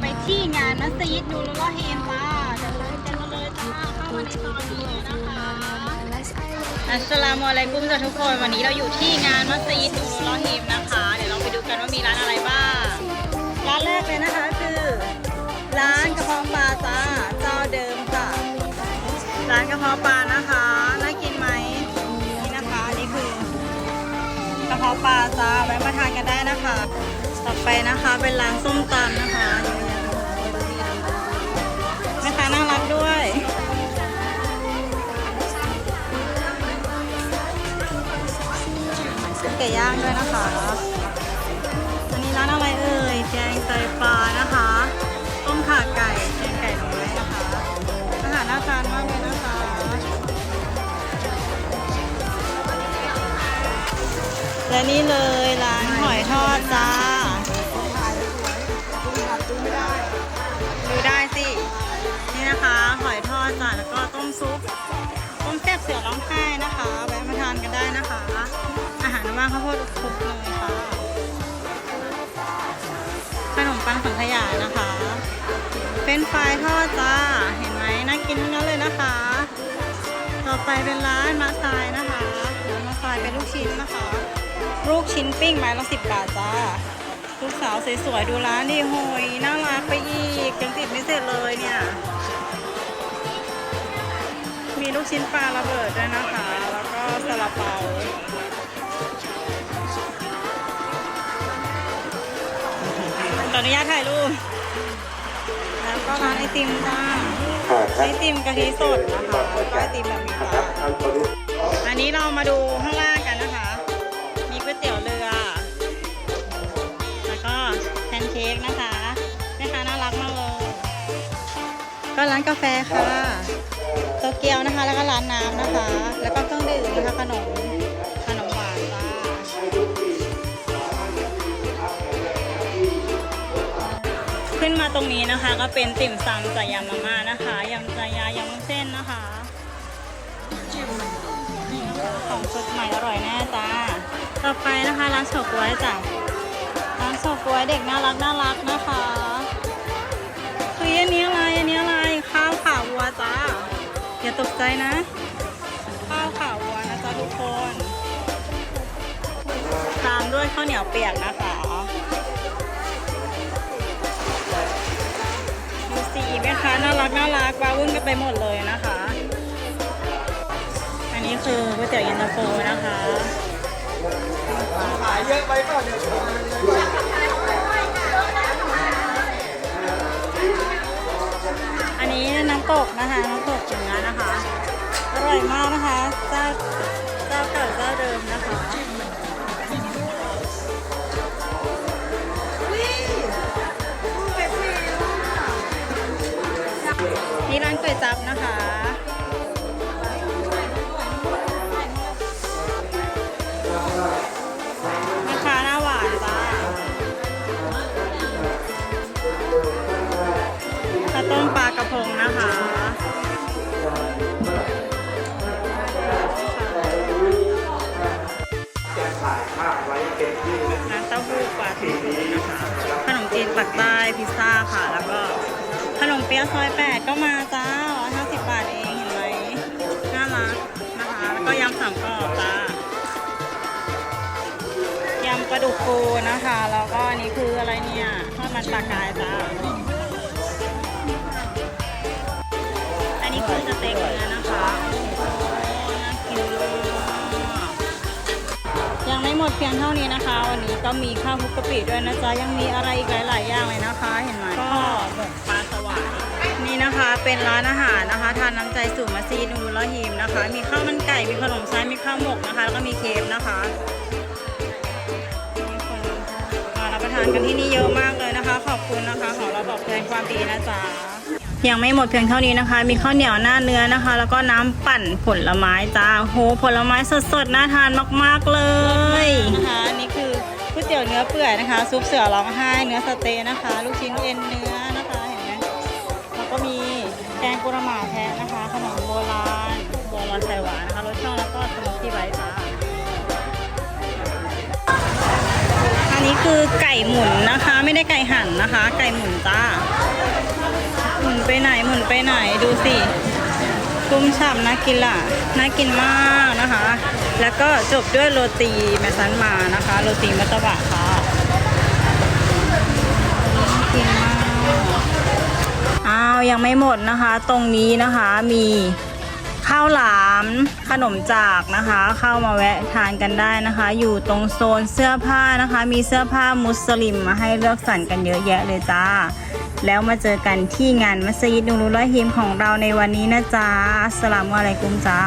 ไปที่งานมัสยิดนูรุลลอฮ์เฮมจ้าเดินเลยกันมาเลยจ้าเข้ามาในซอยนี้เลยนะคะอัสสลามุอะลัยกุมจ้าทุกคนวันนี้เราอยู่ที่งานมัสยิดนูรุลลอฮ์เฮมนะคะ เดี๋ยวเราไปดูกันว่ามีร้านอะไรบ้าง ร้านแรกเลยนะคะคือร้านกระเพาะปลาจ้าเจ้าเดิมค่ะร้านกระเพาะปลานะคะน่ากินไหมนี่นะคะอันนี่คือกระเพาะปลาจ้าแวะมาทานกันได้นะคะ ต่อไปนะคะเป็นร้านส้มตำนะคะ และนี่เลยร้านหอยทอดจ้า ดูได้สิ นี่นะคะ หอยทอดจ้าแล้วก็ต้มซุป ต้มแซ่บเสือร้องไห้นะคะแวะมาทานกันได้นะคะ อาหารว่างข้าวโพดคลุกเลยค่ะ ขนมปังสังขยานะคะ เป็นไฟทอดจ้า เห็นไหมน่ากินทั้งนั้นเลยนะคะ ต่อไปเป็นร้านมาซายนะคะร้านมาซายเป็นลูกชิ้นนะคะ ลูกชิ้นปิ้งไม้ละสิบบาทจ้าลูกสาวสวยๆดูร้านดิโหยน่ารักไปอีกยังติดไม่เสร็จเลยเนี่ย มีลูกชิ้นปลาระเบิดด้วยนะคะ แล้วก็ซาลาเปาขออนุญาตถ่ายรูป แล้วก็ร้านไอติมจ้าไอติมกะทิสดนะคะแล้วก็ไอติมแบบนี้ค่ะอันนี้เรามาดูข้างล่าง ก็ร้านกาแฟค่ะโตเกียวนะคะ แล้วก็ร้านน้ำนะคะ แล้วก็เครื่องดื่มนะคะขนมขนมหวานจ้าขึ้นมาตรงนี้นะคะ ก็เป็นติ่มซำจายำมาม่านะคะยำจายายำเส้นนะคะของสดใหม่อร่อยแน่จ้าต่อไปนะคะร้านเฉาก๊วยจ้ะร้านเฉาก๊วยเด็กน่ารักน่ารักนะคะคืออันนี้อะไร จ้าอย่าตกใจนะข้าวขาวัวนะจ๊ะทุกคน ตามด้วยข้าวเหนียวเปียกนะคะดูสีแม่ค้าน่ารักน่ารักว้าวุ่นกันไปหมดเลยนะคะ อันนี้คือก๋วยเตี๋ยวเย็นตาโฟนะคะขายเยอะไปเปล่าเนี่ย ตกนะคะ น้ำตกเนื้อนะคะ อร่อยมากนะคะ เจ้าเจ้าเก่าเจ้าเดิมนะคะ ต้มปลากระพงนะคะจะถ่ายภาพไว้เป็นที่ระลึกร้านเต้าหู้ปลาทูนะคะขนมจีนปักใต้พิซซ่าค่ะ แล้วก็ขนมเปี๊ยะซอยแปดก็มาจ้า150บาทเองเห็นไหมน่ารักนะคะ แล้วก็ยำสามกรอบจ้ายำปลาดุกฟูนะคะ แล้วก็อันนี้คืออะไรเนี่ยทอดมันปลากายจ้า เต็กเนื้อนะคะน่ากินมากยังไม่หมดเพียงเท่านี้นะคะ วันนี้ก็มีข้าวคุกกะปิด้วยนะจ๊ะ ยังมีอะไรอีกหลายๆอย่างเลยนะคะ เห็นไหมก็หมกปลาสวายนี่นะคะเป็นร้านอาหารนะคะ ทานน้ำใจสู่มัสยิดนูรุลลอฮีมนะคะ มีข้าวมันไก่ มีขนมชั้มีข้าวหมกนะคะ แล้วก็มีเค้กนะคะมารับประทานกันที่นี่เยอะมากเลยนะคะ ขอบคุณนะคะ ขอเราตอบแทนความดีนะจ๊ะ ยังไม่หมดเพียงเท่านี้นะคะ มีข้าวเหนียวหน้าเนื้อนะคะ แล้วก็น้ำปั่นผลไม้จ้าโหผลไม้สดๆน่าทานมากๆเลยนะคะอันนี่คือก๋วยเตี๋ยวเนื้อเปื่อยนะคะ ซุปเสือร้องไห้เนื้อสเต๊ะนะคะ ลูกชิ้นเอ็นเนื้อนะคะเห็นไหมแล้วก็มีแกงกุระหม่าแทะนะคะ ขนมโบราณบัวลอยไข่หวานนะคะรสช่องแล้วก็สมุนที่ไว้จ้าอันนี่คือไก่หมุนนะคะ ไม่ได้ไก่หั่นนะคะ ไก่หมุนจ้า หมุนไปไหนหมุนไปไหนดูสิชุ่มฉ่ำน่ากินล่ะน่ากินมากนะคะ แล้วก็จบด้วยโรตีแมซันมานะคะ โรตีมัตตบะค่ะน่ากินมากอ้าวยังไม่หมดนะคะ ตรงนี้นะคะมีข้าวหลามขนมจากนะคะ เข้ามาแวะทานกันได้นะคะ อยู่ตรงโซนเสื้อผ้านะคะ มีเสื้อผ้ามุสลิมมาให้เลือกสรรกันเยอะแยะเลยจ้า แล้วมาเจอกันที่งานมัสยิดนูรุลอฮิมของเราในวันนี้นะจ๊ะอัสสลามุอะลัยกุมจ้า